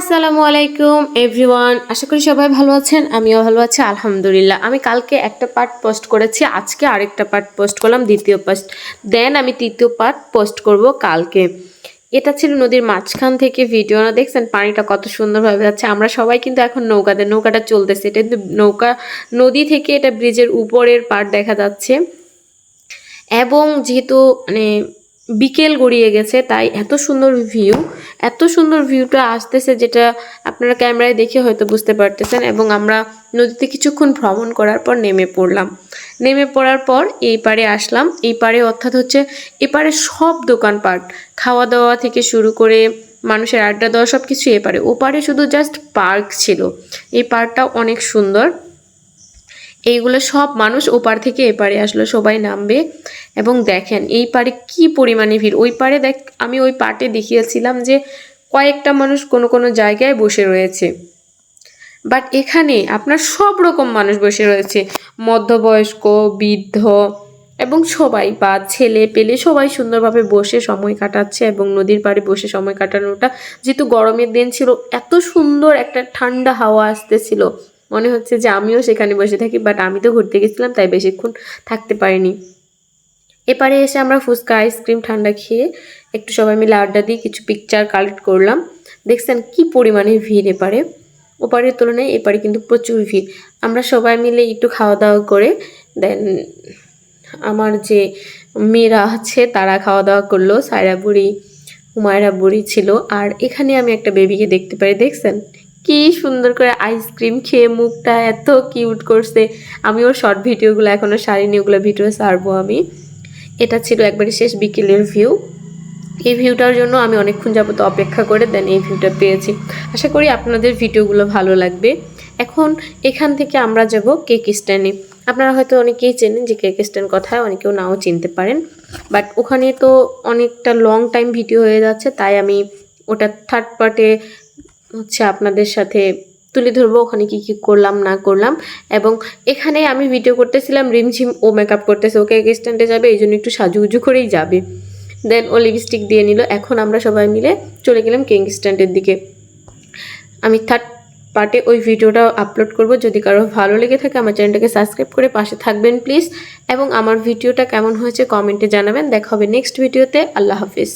আসসালামু আলাইকুম এভরিওয়ান আশা করি সবাই ভালো আছেন, আমিও ভালো আছি, আলহামদুলিল্লাহ। আমি কালকে একটা পার্ট পোস্ট করেছি, আজকে আরেকটা পার্ট পোস্ট করলাম, দ্বিতীয় পার্ট দেন আমি তৃতীয় পার্ট পোস্ট করব কালকে। এটা ছিল নদীর মাঝখান থেকে ভিডিও না, দেখছেন? পানিটা কত সুন্দরভাবে যাচ্ছে। আমরা সবাই কিন্তু এখন নৌকাতে, নৌকাটা চলতেছে। এটা কিন্তু নৌকা, নদী থেকে এটা ব্রিজের উপরের পার্ট দেখা যাচ্ছে। এবং যেহেতু মানে বিকেল গড়িয়ে গেছে, তাই এত সুন্দর ভিউ এত সুন্দর ভিউটা আসতেছে যেটা আপনারা ক্যামেরায় দেখে হয়তো বুঝতে পারতেছেন এবং আমরা নদীতে কিছুক্ষণ ভ্রমণ করার পর নেমে পড়লাম। নেমে পড়ার পর এই পারে আসলাম, এই পারে অর্থাৎ হচ্ছে এপারে সব দোকানপাট খাওয়া দাওয়া থেকে শুরু করে মানুষের আড্ডা দেওয়া সব কিছু এপারে ওপারে শুধু জাস্ট পার্ক ছিল। এই পার্কটা অনেক সুন্দর। এইগুলো সব মানুষ ওপার থেকে এপারে আসলো, সবাই নামবে। এবং দেখেন, এই পারে কি পরিমাণে ভিড়? ওই পারে দেখ, আমি ওই পাটে দেখিয়েছিলাম যে কয়েকটা মানুষ কোনো কোনো জায়গায় বসে রয়েছে। বাট এখানে আপনার সব রকম মানুষ বসে রয়েছে। মধ্যবয়স্ক, বৃদ্ধ এবং সবাই বা ছেলে পেলে সবাই সুন্দরভাবে বসে সময় কাটাচ্ছে এবং নদীর পাড়ে বসে সময় কাটানোটা যেহেতু গরমের দিন ছিল, এত সুন্দর একটা ঠান্ডা হাওয়া আসতেছিল। মনে হচ্ছে যে আমিও সেখানে বসে থাকি, বাট আমি তো ঘুরতে গেছিলাম, তাই বেশিক্ষণ থাকতে পারিনি। এপারে এসে আমরা ফুচকা, আইসক্রিম, ঠান্ডা খেয়ে একটু সবাই মিলে আড্ডা দিয়ে কিছু পিকচার কালেক্ট করলাম। দেখছেন কি পরিমাণে ভিড় এপারে। ওপারের তুলনায় এপারে কিন্তু প্রচুর ভিড়। আমরা সবাই মিলে একটু খাওয়া দাওয়া করে দেন আমার যে মেয়েরা আছে তারা খাওয়া দাওয়া করল, সায়রা বুড়ি, হুমায়রা বুড়ি ছিল। আর এখানে আমি একটা বেবিকে দেখতে পাই, দেখছেন? কি সুন্দর করে আইসক্রিম খেয়ে মুখটা এত কিউট করছে। আমি ওর শর্ট ভিডিওগুলো এখনও সারিনি, ওগুলো ভিডিও সারবো আমি। এটা ছিল একবারে শেষ বিকেলের ভিউ এই ভিউটার জন্য আমি অনেকক্ষণ যাবত অপেক্ষা করে দেন এই ভিউটা পেয়েছি। আশা করি আপনাদের ভিডিওগুলো ভালো লাগবে। এখন এখান থেকে আমরা যাব কেক স্ট্যান্ডে আপনারা হয়তো অনেকেই চেনেন যে কেক স্ট্যান্ড কথায় অনেকেও নাও চিনতে পারেন। বাট ওখানে তো অনেকটা লং টাইম ভিডিও হয়ে যাচ্ছে, তাই আমি ওটা থার্ড পার্টে হচ্ছে আপনাদের সাথে তুলে ধরবো, ওখানে কি কি করলাম, না করলাম। এবং এখানে আমি ভিডিও করতেছিলাম, রিমঝিম ও মেকআপ করতেছে। ওকে এক স্ট্যান্ডে যাবে, এই জন্য একটু সাজুগুজু করেই যাবে। দেন ও লিপস্টিক দিয়ে নিল। এখন আমরা সবাই মিলে চলে গেলাম কিং স্ট্যান্ডের দিকে। আমি থার্ড পার্টে ওই ভিডিওটা আপলোড করব। যদি কারও ভালো লেগে থাকে, আমার চ্যানেলটাকে সাবস্ক্রাইব করে পাশে থাকবেন প্লিজ এবং আমার ভিডিওটা কেমন হয়েছে কমেন্টে জানাবেন। দেখা হবে নেক্সট ভিডিওতে আল্লাহ হাফিজ।